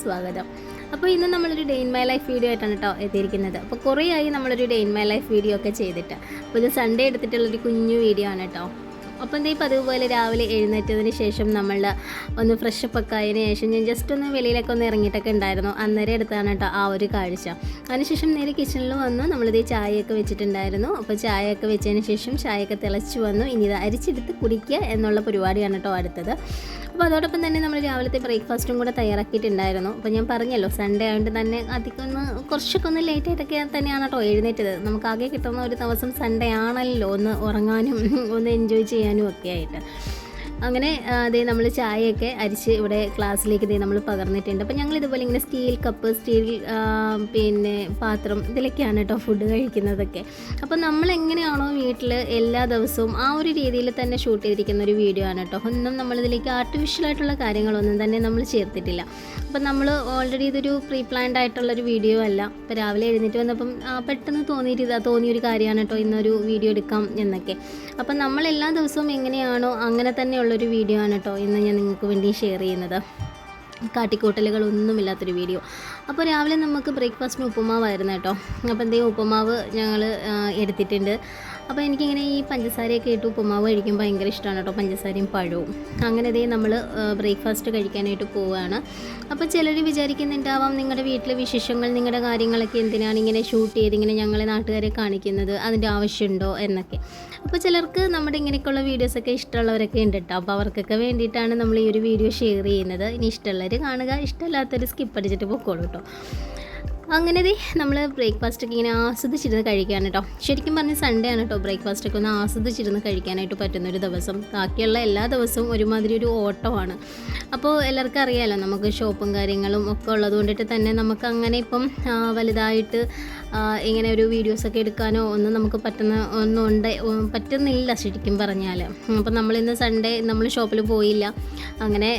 സ്വാഗതം. അപ്പോൾ ഇന്ന് നമ്മളൊരു day in my life video ആയിട്ടാണ് കേട്ടോ എത്തിയിരിക്കുന്നത്. അപ്പോൾ കുറേ ആയി നമ്മളൊരു day in my life video ഒക്കെ ചെയ്തിട്ട്. അപ്പോൾ ഇത് സൺഡേ എടുത്തിട്ടുള്ളൊരു കുഞ്ഞു വീഡിയോ ആണ് കേട്ടോ അപ്പോൾ എന്തേ പതിവുപോലെ രാവിലെ എഴുന്നേറ്റതിന് ശേഷം നമ്മൾ ഒന്ന് ഫ്രഷ് അപ്പ് ഒക്കെ ആയതിനു ശേഷം ഞാൻ ജസ്റ്റ് ഒന്ന് വെളിയിലൊക്കെ ഒന്ന് ഇറങ്ങിയിട്ടൊക്കെ ഉണ്ടായിരുന്നു. അന്നേരം എടുത്താണ് കേട്ടോ ആ ഒരു കാഴ്ച. അതിനുശേഷം നേരെ കിച്ചണിൽ വന്നു. നമ്മളിത് ചായയൊക്കെ വെച്ചിട്ടുണ്ടായിരുന്നു. അപ്പോൾ ചായയൊക്കെ വെച്ചതിന് ശേഷം ചായയൊക്കെ തിളച്ച് വന്നു. ഇനി ഇത് അരിച്ചെടുത്ത് കുടിക്കുക എന്നുള്ള പരിപാടിയാണ് കേട്ടോ അടുത്തത്. അപ്പോൾ അതോടൊപ്പം തന്നെ നമ്മൾ രാവിലത്തെ ബ്രേക്ക്ഫാസ്റ്റും കൂടെ തയ്യാറാക്കിയിട്ടുണ്ടായിരുന്നു. അപ്പോൾ ഞാൻ പറഞ്ഞല്ലോ സൺഡേ ആയതുകൊണ്ട് തന്നെ അധികം ഒന്ന് കുറച്ചൊക്കെ ഒന്ന് ലേറ്റ് ആയിട്ടൊക്കെ തന്നെയാണ് കേട്ടോ എഴുന്നേറ്റത്. നമുക്ക് ആകെ കിട്ടുന്ന ഒരു ദിവസം സൺഡേ ആണല്ലോ ഒന്ന് ഉറങ്ങാനും ഒന്ന് എൻജോയ് ചെയ്യാനും ഒക്കെ ആയിട്ട്. അങ്ങനെ അതേ നമ്മൾ ചായയൊക്കെ അരിച്ച് ഇവിടെ ക്ലാസ്സിലേക്ക് ഇതേ നമ്മൾ പകർന്നിട്ടുണ്ട്. അപ്പോൾ ഞങ്ങൾ ഇതുപോലെ ഇങ്ങനെ സ്റ്റീൽ കപ്പ് സ്റ്റീൽ പിന്നെ പാത്രം ഇതിലൊക്കെയാണ് കേട്ടോ ഫുഡ് കഴിക്കുന്നതൊക്കെ. അപ്പോൾ നമ്മൾ എങ്ങനെയാണോ വീട്ടിൽ എല്ലാ ദിവസവും ആ ഒരു രീതിയിൽ തന്നെ ഷൂട്ട് ചെയ്തിരിക്കുന്ന ഒരു വീഡിയോ ആണ് കേട്ടോ ഒന്നും നമ്മളിതിലേക്ക് ആർട്ടിഫിഷ്യൽ ആയിട്ടുള്ള കാര്യങ്ങളൊന്നും തന്നെ നമ്മൾ ചേർത്തിട്ടില്ല. അപ്പം നമ്മൾ ഓൾറെഡി ഇതൊരു പ്രീ പ്ലാൻഡ് ആയിട്ടുള്ളൊരു വീഡിയോ അല്ല. ഇപ്പോൾ രാവിലെ എഴുന്നേറ്റ് വന്നപ്പം പെട്ടെന്ന് തോന്നിയിട്ട് തോന്നിയൊരു കാര്യമാണ് കേട്ടോ ഇന്നൊരു വീഡിയോ എടുക്കാം എന്നൊക്കെ. അപ്പം നമ്മൾ എല്ലാ ദിവസവും എങ്ങനെയാണോ അങ്ങനെ തന്നെയുള്ളൊരു വീഡിയോ ആണ് കേട്ടോ ഇന്ന് ഞാൻ നിങ്ങൾക്ക് വേണ്ടി ഷെയർ ചെയ്യുന്നത്. കാട്ടിക്കൂട്ടലുകളൊന്നുമില്ലാത്തൊരു വീഡിയോ അപ്പോൾ രാവിലെ നമുക്ക് ബ്രേക്ക്ഫാസ്റ്റിന് ഉപ്പുമാവായിരുന്നു കേട്ടോ അപ്പോൾ എന്തെങ്കിലും ഉപ്പുമാവ് ഞങ്ങൾ എടുത്തിട്ടുണ്ട്. അപ്പോൾ എനിക്കിങ്ങനെ ഈ പഞ്ചസാരയൊക്കെ ഇട്ട് ഉപ്പുമാവ് കഴിക്കുമ്പോൾ ഭയങ്കര ഇഷ്ടമാണ് കേട്ടോ പഞ്ചസാരയും പഴവും. അങ്ങനെ ഇതേ നമ്മൾ ബ്രേക്ക്ഫാസ്റ്റ് കഴിക്കാനായിട്ട് പോവുകയാണ് അപ്പോൾ ചിലർ വിചാരിക്കുന്നുണ്ടാവാം നിങ്ങളുടെ വീട്ടിലെ വിശേഷങ്ങൾ നിങ്ങളുടെ കാര്യങ്ങളൊക്കെ എന്തിനാണ് ഇങ്ങനെ ഷൂട്ട് ചെയ്ത് ഇങ്ങനെ ഞങ്ങളെ നാട്ടുകാരെ കാണിക്കുന്നത് അതിന്റെ ആവശ്യമുണ്ടോ എന്നൊക്കെ. അപ്പോൾ ചിലർക്ക് നമ്മുടെ ഇങ്ങനെയൊക്കെയുള്ള വീഡിയോസൊക്കെ ഇഷ്ടമുള്ളവരൊക്കെ ഉണ്ട് കേട്ടോ. അപ്പോൾ അവർക്കൊക്കെ വേണ്ടിയിട്ടാണ് നമ്മൾ ഈ ഒരു വീഡിയോ ഷെയർ ചെയ്യുന്നത്. ഇനി ഇഷ്ടമുള്ളവർ കാണുക ഇഷ്ടമില്ലാത്തവർ സ്കിപ്പ് അടിച്ചിട്ട് പൊക്കോളൂ കേട്ടോ. അങ്ങനെ നമ്മൾ ബ്രേക്ക്ഫാസ്റ്റ് ഒക്കെ ഇങ്ങനെ ആസ്വദിച്ചിരുന്ന് കഴിക്കാൻ കേട്ടോ. ശരിക്കും പറഞ്ഞ് സൺഡേ ആണ് കേട്ടോ ബ്രേക്ക്ഫാസ്റ്റ് ഒക്കെ ഒന്ന് ആസ്വദിച്ചിരുന്ന് കഴിക്കാനായിട്ട് പറ്റുന്ന ഒരു ദിവസം. ബാക്കിയുള്ള എല്ലാ ദിവസവും ഒരുമാതിരി ഒരു ഓട്ടമാണ്. അപ്പോൾ എല്ലാവർക്കും അറിയാമല്ലോ നമുക്ക് ഷോപ്പും കാര്യങ്ങളും ഒക്കെ ഉള്ളത് കൊണ്ടിട്ട് തന്നെ നമുക്ക് അങ്ങനെ ഇപ്പം വലുതായിട്ട് ഇങ്ങനെ ഒരു വീഡിയോസൊക്കെ എടുക്കാനോ ഒന്നും നമുക്ക് പറ്റുന്ന ഒന്നും ഉണ്ട് പറ്റുന്നില്ല ശരിക്കും പറഞ്ഞാൽ അപ്പം നമ്മളിന്ന് സൺഡേ നമ്മൾ ഷോപ്പിൽ പോയില്ല. അങ്ങനെ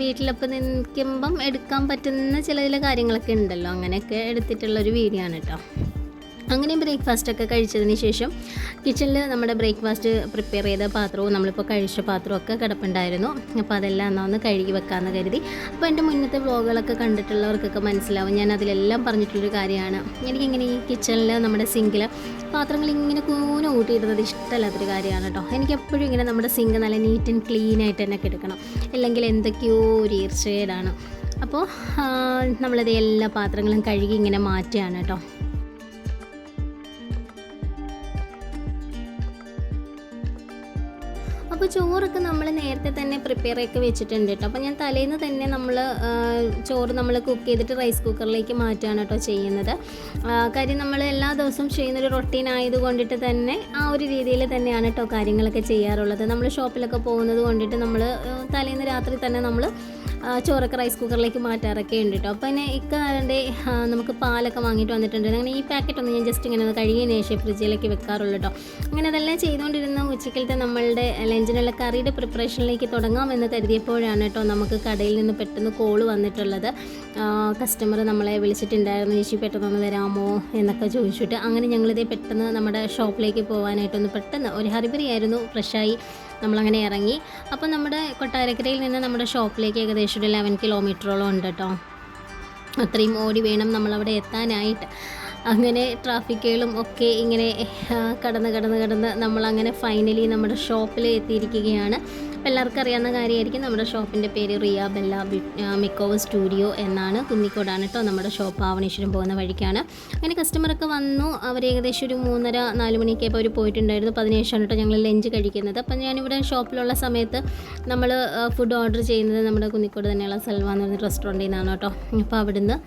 വീട്ടിലപ്പം നിൽക്കുമ്പം എടുക്കാൻ പറ്റുന്ന ചില ചില കാര്യങ്ങളൊക്കെ ഉണ്ടല്ലോ. അങ്ങനെയൊക്കെ എടുത്തിട്ടുള്ളൊരു വീഡിയോ ആണ് കേട്ടോ അങ്ങനെ ബ്രേക്ക്ഫാസ്റ്റ് ഒക്കെ കഴിച്ചതിന് ശേഷം കിച്ചണിൽ നമ്മുടെ ബ്രേക്ക്ഫാസ്റ്റ് പ്രിപ്പയർ ചെയ്ത പാത്രവും നമ്മളിപ്പോൾ കഴിച്ച പാത്രവും ഒക്കെ കിടപ്പുണ്ടായിരുന്നു. അപ്പോൾ അതെല്ലാം എന്നാൽ ഒന്ന് കഴുകി വെക്കാമെന്ന് കരുതി. അപ്പോൾ എന്റെ മുന്നത്തെ വ്ളോഗുകളൊക്കെ കണ്ടിട്ടുള്ളവർക്കൊക്കെ മനസ്സിലാവും. ഞാൻ അതിലെല്ലാം പറഞ്ഞിട്ടുള്ളൊരു കാര്യമാണ്. എനിക്കിങ്ങനെ ഈ കിച്ചണിൽ നമ്മുടെ സിങ്കിൽ പാത്രങ്ങൾ ഇങ്ങനെ കൂന ഊട്ടിയിടുന്നത് ഇഷ്ടമല്ലാത്തൊരു കാര്യമാണ് കേട്ടോ. എനിക്ക് എപ്പോഴും ഇങ്ങനെ നമ്മുടെ സിങ്ക് നല്ല നീറ്റ് ആൻഡ് ക്ലീൻ ആയിട്ട് തന്നെ കിടക്കണം. അല്ലെങ്കിൽ എന്തൊക്കെയോ ഒരു ഈർച്ചയേടാണ് അപ്പോൾ നമ്മളത് എല്ലാ പാത്രങ്ങളും കഴുകി ഇങ്ങനെ മാറ്റുകയാണ് കേട്ടോ. അപ്പോൾ ചോറൊക്കെ നമ്മൾ നേരത്തെ തന്നെ പ്രിപ്പയർ ഒക്കെ വെച്ചിട്ടുണ്ട് കേട്ടോ അപ്പോൾ ഞാൻ തലേന്ന് തന്നെ നമ്മൾ ചോറ് നമ്മൾ കുക്ക് ചെയ്തിട്ട് റൈസ് കുക്കറിലേക്ക് മാറ്റുകയാണ് കേട്ടോ ചെയ്യുന്നത്. കാര്യം നമ്മൾ എല്ലാ ദിവസവും ചെയ്യുന്നൊരു റൊട്ടീൻ ആയതുകൊണ്ടിട്ട് തന്നെ ആ ഒരു രീതിയിൽ തന്നെയാണ് കേട്ടോ കാര്യങ്ങളൊക്കെ ചെയ്യാറുള്ളത്. നമ്മൾ ഷോപ്പിലൊക്കെ പോകുന്നത് കൊണ്ടിട്ട് നമ്മൾ തലേന്ന് രാത്രി തന്നെ നമ്മൾ ചോറൊക്കെ റൈസ് കുക്കറിലേക്ക് മാറ്റാറൊക്കെ ഉണ്ട് കേട്ടോ അപ്പോൾ പിന്നെ ഇക്കാരന്റെ നമുക്ക് പാലൊക്കെ വാങ്ങിയിട്ട് വന്നിട്ടുണ്ട്. അങ്ങനെ ഈ പാക്കറ്റ് ഒന്ന് ഞാൻ ജസ്റ്റ് ഇങ്ങനെ ഒന്ന് കഴുകിയതിന് ശേഷം ഫ്രിഡ്ജിലേക്ക് വെക്കാറുള്ളൂ കേട്ടോ അങ്ങനെ അതെല്ലാം ചെയ്തുകൊണ്ടിരുന്ന ഉച്ചക്കലത്തെ നമ്മളുടെ ലഞ്ചിനുള്ള കറിയുടെ പ്രിപ്പറേഷനിലേക്ക് തുടങ്ങാമെന്ന് കരുതിയപ്പോഴാണ് കേട്ടോ നമുക്ക് കടയിൽ നിന്ന് പെട്ടെന്ന് കോൾ വന്നിട്ടുള്ളത്. കസ്റ്റമർ നമ്മളെ വിളിച്ചിട്ടുണ്ടായിരുന്നു ചേച്ചി പെട്ടെന്ന് വരാമോ? എന്നൊക്കെ ചോദിച്ചിട്ട്. അങ്ങനെ ഞങ്ങളിതേ പെട്ടെന്ന് നമ്മുടെ ഷോപ്പിലേക്ക് പോകാനായിട്ടൊന്ന് പെട്ടെന്ന് ഒരു ഹറിബറിയായിരുന്നു ഫ്രഷായി നമ്മളങ്ങനെ ഇറങ്ങി. അപ്പോൾ നമ്മുടെ കൊട്ടാരക്കരയിൽ നിന്ന് നമ്മുടെ ഷോപ്പിലേക്ക് ഏകദേശം ഒരു ലെവൻ കിലോമീറ്ററോളം ഉണ്ട് കേട്ടോ. അത്രയും ഓടി വേണം നമ്മളവിടെ എത്താനായിട്ട്. അങ്ങനെ ട്രാഫിക്കുകളും ഒക്കെ ഇങ്ങനെ കടന്ന് കടന്ന് കടന്ന് നമ്മളങ്ങനെ ഫൈനലി നമ്മുടെ ഷോപ്പിൽ എത്തിയിരിക്കുകയാണ്. എല്ലാവർക്കും അറിയാവുന്ന കാര്യമായിരിക്കും. നമ്മുടെ ഷോപ്പിന്റെ പേര് റിയ ബെല്ല മിക്കോവ സ്റ്റുഡിയോ എന്നാണ്. കുന്നിക്കോടാണ് കേട്ടോ നമ്മുടെ ഷോപ്പ് ആവണീശ്വരം പോകുന്ന വഴിക്കാണ്. അങ്ങനെ കസ്റ്റമറൊക്കെ വന്നു. അവർ ഏകദേശം ഒരു മൂന്നര നാല് മണിയൊക്കെ അവർ പോയിട്ടുണ്ടായിരുന്നു. അതിനുശേഷമാണ് കേട്ടോ ഞങ്ങൾ ലഞ്ച് കഴിക്കുന്നത്. അപ്പോൾ ഞാനിവിടെ ഷോപ്പിലുള്ള സമയത്ത് നമ്മൾ ഫുഡ് ഓർഡർ ചെയ്യുന്നത് നമ്മുടെ കുന്നിക്കോട് തന്നെയുള്ള സൽവ എന്ന് റെസ്റ്റോറന്റിൽ നിന്നാണ് കേട്ടോ. അപ്പോൾ അവിടുന്ന്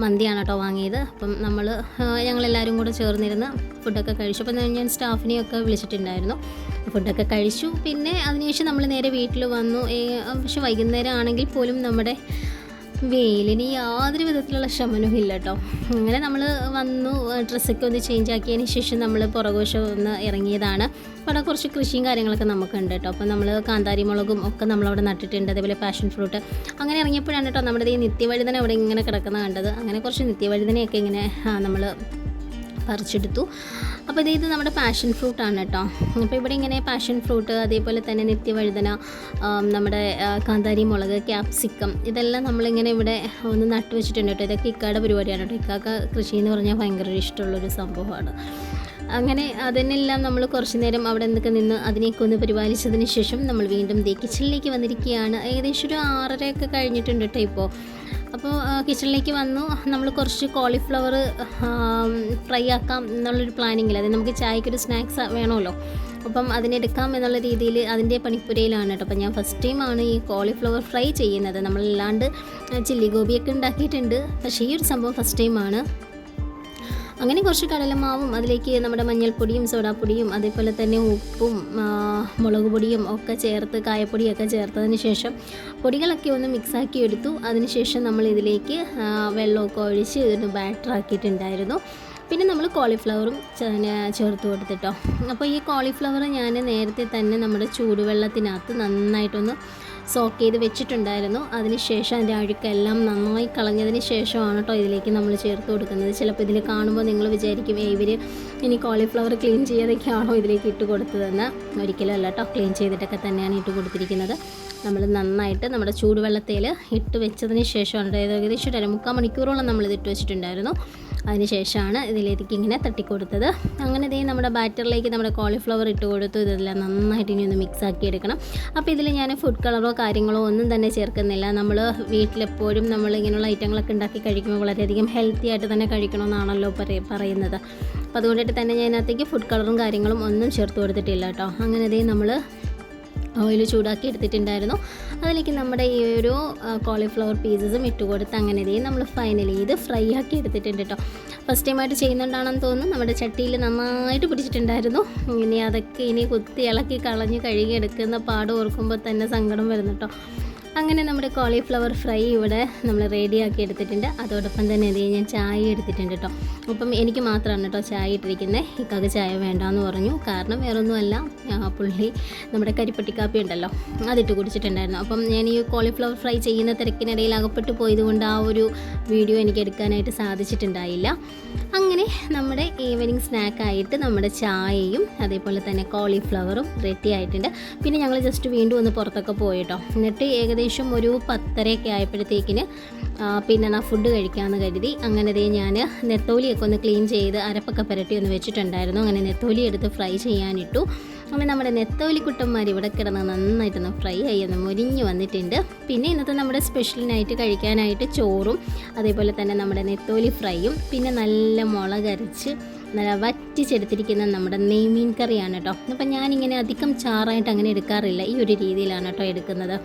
മന്തിയാണ് കേട്ടോ വാങ്ങിയത്. അപ്പം നമ്മൾ ഞങ്ങളെല്ലാവരും കൂടെ ചേർന്നിരുന്ന് ഫുഡൊക്കെ കഴിച്ചു. അപ്പം ഞാൻ സ്റ്റാഫിനെയൊക്കെ വിളിച്ചിട്ടുണ്ടായിരുന്നു. ഫുഡൊക്കെ കഴിച്ചു. പിന്നെ അതിനുശേഷം നമ്മൾ നേരെ വീട്ടിൽ വന്നു. പക്ഷെ വൈകുന്നേരം ആണെങ്കിൽ പോലും നമ്മുടെ വെയിലിന് യാതൊരു വിധത്തിലുള്ള ശമനവും ഇല്ല കേട്ടോ. അങ്ങനെ നമ്മൾ വന്നു. ഡ്രസ്സൊക്കെ ഒന്ന് ചേഞ്ച് ആക്കിയതിന് ശേഷം നമ്മൾ പുറകോശം ഒന്ന് ഇറങ്ങിയതാണ്. അവിടെ കുറച്ച് കൃഷിയും കാര്യങ്ങളൊക്കെ നമുക്കുണ്ട് കേട്ടോ. അപ്പോൾ നമ്മൾ കാന്താരി മുളകും ഒക്കെ നമ്മളവിടെ നട്ടിട്ടുണ്ട്. അതേപോലെ പാഷൻ ഫ്രൂട്ട് അങ്ങനെ ഇറങ്ങിയപ്പോഴാണ് കേട്ടോ നമ്മുടെ ഈ നിത്യവഴുതന അവിടെ ഇങ്ങനെ കിടക്കുന്ന കണ്ടത്. അങ്ങനെ കുറച്ച് നിത്യവഴുതനയൊക്കെ ഇങ്ങനെ നമ്മൾ പറിച്ചെടുത്തു. അപ്പോൾ ഇത് നമ്മുടെ പാഷൻ ഫ്രൂട്ടാണ് കേട്ടോ അപ്പോൾ ഇവിടെ ഇങ്ങനെ പാഷൻ ഫ്രൂട്ട് അതേപോലെ തന്നെ നിത്യവഴുതന നമ്മുടെ കാന്താരി മുളക് ക്യാപ്സിക്കം ഇതെല്ലാം നമ്മളിങ്ങനെ ഇവിടെ ഒന്ന് നട്ടു വെച്ചിട്ടുണ്ട് കേട്ടോ ഇതൊക്കെ ഇക്കാടെ പരിപാടിയാണ് കേട്ടോ ഇക്കാക്ക കൃഷി എന്ന് പറഞ്ഞാൽ ഭയങ്കര ഇഷ്ടമുള്ളൊരു സംഭവമാണ്. അങ്ങനെ അതിനെല്ലാം നമ്മൾ കുറച്ച് നേരം അവിടെ നിന്നൊക്കെ നിന്ന് അതിനെയൊക്കെ ഒന്ന് പരിപാലിച്ചതിന് ശേഷം നമ്മൾ വീണ്ടും ദേ കിച്ചണിലേക്ക് വന്നിരിക്കുകയാണ്. ഏകദേശം ഒരു ആറരയൊക്കെ കഴിഞ്ഞിട്ടുണ്ട് കേട്ടോ ഇപ്പോൾ. അപ്പോൾ കിച്ചണിലേക്ക് വന്നു. നമ്മൾ കുറച്ച് കോളിഫ്ലവർ ഫ്രൈ ആക്കാം എന്നുള്ളൊരു പ്ലാനിങ്ങിൽ അതായത് നമുക്ക് ചായക്കൊരു സ്നാക്സ് വേണമല്ലോ. അപ്പം അതിനെടുക്കാം എന്നുള്ള രീതിയിൽ അതിന്റെ പണിപ്പുരയിലാണ് കേട്ടോ. അപ്പം ഞാൻ ഫസ്റ്റ് ടൈമാണ് ഈ കോളിഫ്ലവർ ഫ്രൈ ചെയ്യുന്നത്. നമ്മളല്ലാണ്ട് ചില്ലി ഗോപിയൊക്കെ ഉണ്ടാക്കിയിട്ടുണ്ട്. പക്ഷേ ഈ ഒരു സംഭവം ഫസ്റ്റ് ടൈമാണ് അങ്ങനെ കുറച്ച് കടലമാവും. അതിലേക്ക് നമ്മുടെ മഞ്ഞൾപ്പൊടിയും സോഡാപ്പൊടിയും അതേപോലെ തന്നെ ഉപ്പും മുളക് പൊടിയും ഒക്കെ ചേർത്ത് കായപ്പൊടിയൊക്കെ ചേർത്തതിന് ശേഷം പൊടികളൊക്കെ ഒന്ന് മിക്സാക്കി എടുത്തു. അതിനുശേഷം നമ്മൾ ഇതിലേക്ക് വെള്ളമൊക്കെ ഒഴിച്ച് ഇതൊന്ന് ബാറ്റർ ആക്കിയിട്ടുണ്ടായിരുന്നു. പിന്നെ നമ്മൾ കോളിഫ്ലവറും ചേർത്ത് കൊടുത്തിട്ടോ. അപ്പോൾ ഈ കോളിഫ്ലവർ ഞാൻ നേരത്തെ തന്നെ നമ്മുടെ ചൂടുവെള്ളത്തിനകത്ത് നന്നായിട്ടൊന്ന് സോക്ക് ചെയ്ത് വെച്ചിട്ടുണ്ടായിരുന്നു. അതിനുശേഷം അതിന്റെ അഴുക്കെല്ലാം നന്നായി കളഞ്ഞതിന് ശേഷമാണ് കേട്ടോ ഇതിലേക്ക് നമ്മൾ ചേർത്ത് കൊടുക്കുന്നത്. ചിലപ്പോൾ ഇതിൽ കാണുമ്പോൾ നിങ്ങൾ വിചാരിക്കും "ഏയ് ഇവർ ഇനി കോളിഫ്ലവർ ക്ലീൻ ചെയ്യാതൊക്കെയാണോ ഇതിലേക്ക് ഇട്ട് കൊടുത്തതെന്ന്. ഒരിക്കലും അല്ല കേട്ടോ ക്ലീൻ ചെയ്തിട്ടൊക്കെ തന്നെയാണ് ഇട്ട് കൊടുത്തിരിക്കുന്നത്. നമ്മൾ നന്നായിട്ട് നമ്മുടെ ചൂടുവെള്ളത്തിൽ ഇട്ട് വെച്ചതിന് ശേഷമാണ് ഏകദേശം ഒരു മുക്കാൽ മണിക്കൂറോളം നമ്മളിത് ഇട്ട് വെച്ചിട്ടുണ്ടായിരുന്നു. അതിന് ശേഷമാണ് ഇതിലേക്ക് ഇങ്ങനെ തട്ടിക്കൊടുത്തത്. അങ്ങനെ ഇതേ നമ്മുടെ ബാറ്ററിലേക്ക് നമ്മുടെ കോളിഫ്ലവർ ഇട്ട് കൊടുത്തു. ഇതെല്ലാം നന്നായിട്ട് ഇനി ഒന്ന് മിക്സ് ആക്കി എടുക്കണം. അപ്പോൾ ഇതിൽ ഞാൻ ഫുഡ് കളറോ കാര്യങ്ങളോ ഒന്നും തന്നെ ചേർക്കുന്നില്ല. നമ്മൾ വീട്ടിലെപ്പോഴും നമ്മൾ ഇങ്ങനെയുള്ള ഐറ്റങ്ങളൊക്കെ ഉണ്ടാക്കി കഴിക്കുമ്പോൾ വളരെയധികം ഹെൽത്തി ആയിട്ട് തന്നെ കഴിക്കണമെന്നാണല്ലോ പറയ പറയുന്നത്. അപ്പോൾ അതുകൊണ്ടിട്ട് തന്നെ ഞാൻ അതിനകത്തേക്ക് ഫുഡ് കളറും കാര്യങ്ങളും ഒന്നും ചേർത്ത് കൊടുത്തിട്ടില്ല കേട്ടോ. അങ്ങനെ ഇതേ നമ്മൾ ഓയിൽ ചൂടാക്കി എടുത്തിട്ടുണ്ടായിരുന്നു. അതിലേക്ക് നമ്മുടെ ഈ ഒരു കോളിഫ്ലവർ പീസസും ഇട്ട് കൊടുത്ത് അങ്ങനെ ഇതേ നമ്മൾ ഫൈനലി ഇത് ഫ്രൈ ആക്കി എടുത്തിട്ടുണ്ട് കേട്ടോ ഫസ്റ്റ് ടൈമായിട്ട് ചെയ്യുന്നുണ്ടാണെന്ന് തോന്നുന്നു. നമ്മുടെ ചട്ടിയിൽ നന്നായിട്ട് പിടിച്ചിട്ടുണ്ടായിരുന്നു. ഇനി അതൊക്കെ ഇനി കുത്തി ഇളക്കി കളഞ്ഞ് കഴുകി എടുക്കുന്ന പാട് ഓർക്കുമ്പോൾ തന്നെ സങ്കടം വരുന്നു കേട്ടോ അങ്ങനെ നമ്മുടെ കോളിഫ്ലവർ ഫ്രൈ ഇവിടെ നമ്മൾ റെഡിയാക്കി എടുത്തിട്ടുണ്ട്. അതോടൊപ്പം തന്നെ എന്ത് ഞാൻ ചായ എടുത്തിട്ടുണ്ട് കേട്ടോ അപ്പം എനിക്ക് മാത്രമാണ് കേട്ടോ ചായ ഇട്ടിരിക്കുന്നത് ഇക്കാക്ക് ചായ വേണ്ടാന്ന് പറഞ്ഞു. കാരണം വേറൊന്നുമല്ല പുള്ളി നമ്മുടെ കരിപ്പട്ടി കാപ്പി ഉണ്ടല്ലോ അതിട്ട് കുടിച്ചിട്ടുണ്ടായിരുന്നു. അപ്പം ഞാൻ ഈ കോളിഫ്ലവർ ഫ്രൈ ചെയ്യുന്ന തിരക്കിനിടയിൽ അകപ്പെട്ടു പോയതുകൊണ്ട് ആ ഒരു വീഡിയോ എനിക്ക് എടുക്കാനായിട്ട് സാധിച്ചിട്ടുണ്ടായില്ല. അങ്ങനെ നമ്മുടെ ഈവനിങ് സ്നാക്കായിട്ട് നമ്മുടെ ചായയും അതേപോലെ തന്നെ കോളിഫ്ലവറും റെഡി ആയിട്ടുണ്ട്. പിന്നെ ഞങ്ങൾ ജസ്റ്റ് വീണ്ടും ഒന്ന് പുറത്തൊക്കെ പോയിട്ടോ എന്നിട്ട് ഏകദേശം ഒരു പത്തരയൊക്കെ ആയപ്പോഴത്തേക്കിന് പിന്നെ ഞാൻ ഫുഡ് കഴിക്കാമെന്ന് കരുതി. അങ്ങനെ ദേ ഞാൻ നെത്തോലിയൊക്കെ ഒന്ന് ക്ലീൻ ചെയ്ത് അരപ്പൊക്കെ പുരട്ടി ഒന്ന് വെച്ചിട്ടുണ്ടായിരുന്നു. അങ്ങനെ നെത്തോലി എടുത്ത് ഫ്രൈ ചെയ്യാനിട്ടു. അങ്ങനെ നമ്മുടെ നെത്തോലി കുട്ടന്മാർ ഇവിടെ കിടന്ന് നന്നായിട്ടൊന്ന് ഫ്രൈ ആയി ഒന്ന് മുരിഞ്ഞ് വന്നിട്ടുണ്ട്. പിന്നെ ഇന്നത്തെ നമ്മുടെ സ്പെഷ്യലിനായിട്ട് കഴിക്കാനായിട്ട് ചോറും അതേപോലെ തന്നെ നമ്മുടെ നെത്തോലി ഫ്രൈയും പിന്നെ നല്ല മുളകരച്ച് നല്ല വറ്റിച്ചെടുത്തിരിക്കുന്ന നമ്മുടെ നെയ്മീൻ കറിയാണ് കേട്ടോ. അപ്പം ഞാനിങ്ങനെ അധികം ചാറായിട്ട് അങ്ങനെ എടുക്കാറില്ല. ഈ ഒരു രീതിയിലാണ് കേട്ടോ എടുക്കുന്നത്.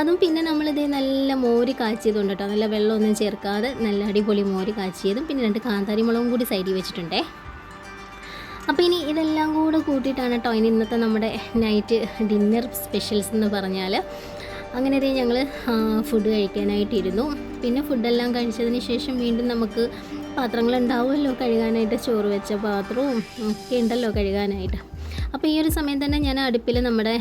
അതും പിന്നെ നമ്മളിത് നല്ല മോര് കാച്ചിയതുണ്ട് കേട്ടോ. നല്ല വെള്ളമൊന്നും ചേർക്കാതെ നല്ല അടിപൊളി മോര് കാച്ചിയതും പിന്നെ രണ്ട് കാന്താരി മുളകും കൂടി സൈഡിൽ വെച്ചിട്ടുണ്ട്. അപ്പോൾ ഇനി ഇതെല്ലാം കൂടെ കൂട്ടിയിട്ടാണ് കേട്ടോ ഇനി ഇന്നത്തെ നമ്മുടെ നൈറ്റ് ഡിന്നർ സ്പെഷ്യൽസ് എന്ന് പറഞ്ഞാൽ അങ്ങനെ ഇതേ ഞങ്ങൾ ഫുഡ് കഴിക്കാനായിട്ടിരുന്നു. പിന്നെ ഫുഡെല്ലാം കഴിച്ചതിന് ശേഷം വീണ്ടും നമുക്ക് പാത്രങ്ങളുണ്ടാവുമല്ലോ കഴുകാനായിട്ട് ചോറ് വെച്ച പാത്രവും ഒക്കെ ഉണ്ടല്ലോ കഴുകാനായിട്ട്. അപ്പോൾ ഈ ഒരു സമയം തന്നെ ഞാൻ അടുപ്പിൽ നമ്മുടെ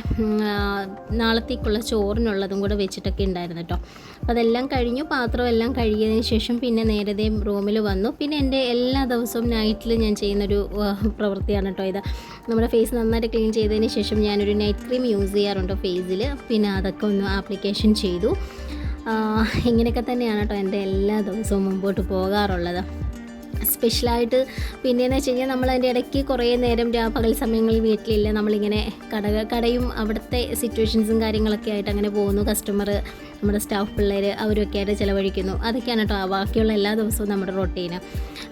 നാളത്തേക്കുള്ള ചോറിനുള്ളതും കൂടെ വെച്ചിട്ടൊക്കെ ഉണ്ടായിരുന്നു കേട്ടോ. അപ്പോൾ അതെല്ലാം കഴിഞ്ഞു പാത്രം എല്ലാം കഴുകിയതിന് ശേഷം പിന്നെ നേരത്തെ റൂമിൽ വന്നു. പിന്നെ എന്റെ എല്ലാ ദിവസവും നൈറ്റിൽ ഞാൻ ചെയ്യുന്നൊരു പ്രവൃത്തിയാണ് കേട്ടോ ഇത്. നമ്മുടെ ഫേസ് നന്നായിട്ട് ക്ലീൻ ചെയ്തതിന് ശേഷം ഞാനൊരു നൈറ്റ് ക്രീം യൂസ് ചെയ്യാറുണ്ട് ഫേസിൽ. പിന്നെ അതൊക്കെ ഒന്ന് ആപ്ലിക്കേഷൻ ചെയ്തു. ഇങ്ങനെയൊക്കെ തന്നെയാണ് കേട്ടോ എന്റെ എല്ലാ ദിവസവും മുമ്പോട്ട് പോകാറുള്ളത്. സ്പെഷ്യലായിട്ട് പിന്നെയെന്ന് വെച്ച് കഴിഞ്ഞാൽ നമ്മൾ അതിന്റെ ഇടയ്ക്ക് കുറേ നേരം പകൽ സമയങ്ങളിൽ വീട്ടിലില്ല. നമ്മളിങ്ങനെ കട കടയും അവിടുത്തെ സിറ്റുവേഷൻസും കാര്യങ്ങളൊക്കെ ആയിട്ട് അങ്ങനെ പോകുന്നു. കസ്റ്റമർ നമ്മുടെ സ്റ്റാഫ് പിള്ളേർ അവരൊക്കെ ആയിട്ട് ചിലവഴിക്കുന്നു. അതൊക്കെയാണ് കേട്ടോ ബാക്കിയുള്ള എല്ലാ ദിവസവും നമ്മുടെ റൊട്ടീൻ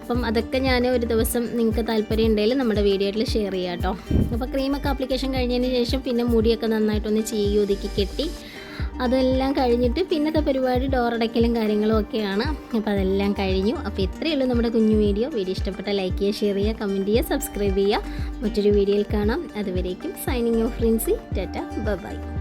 അപ്പം അതൊക്കെ ഞാൻ ഒരു ദിവസം നിങ്ങൾക്ക് താല്പര്യം ഉണ്ടെങ്കിൽ നമ്മുടെ വീഡിയോയിൽ ഷെയർ ചെയ്യാം കേട്ടോ അപ്പോൾ ക്രീമൊക്കെ ആപ്ലിക്കേഷൻ കഴിഞ്ഞതിന് ശേഷം പിന്നെ മുടിയൊക്കെ നന്നായിട്ടൊന്ന് ചീകി ഒതുക്കി കെട്ടി അതെല്ലാം കഴിഞ്ഞിട്ട് പിന്നത്തെ പരിപാടി ഡോറടയ്ക്കലും കാര്യങ്ങളും ഒക്കെയാണ്. അപ്പോൾ അതെല്ലാം കഴിഞ്ഞു. അപ്പോൾ ഇത്രയേ ഉള്ളൂ നമ്മുടെ കുഞ്ഞു വീഡിയോ. വീഡിയോ ഇഷ്ടപ്പെട്ട ലൈക്ക് ചെയ്യുക ഷെയർ ചെയ്യുക കമന്റ് ചെയ്യുക സബ്സ്ക്രൈബ് ചെയ്യുക. മറ്റൊരു വീഡിയോയിൽ കാണാം. അതുവരേക്കും signing off Frincy tata. Bye.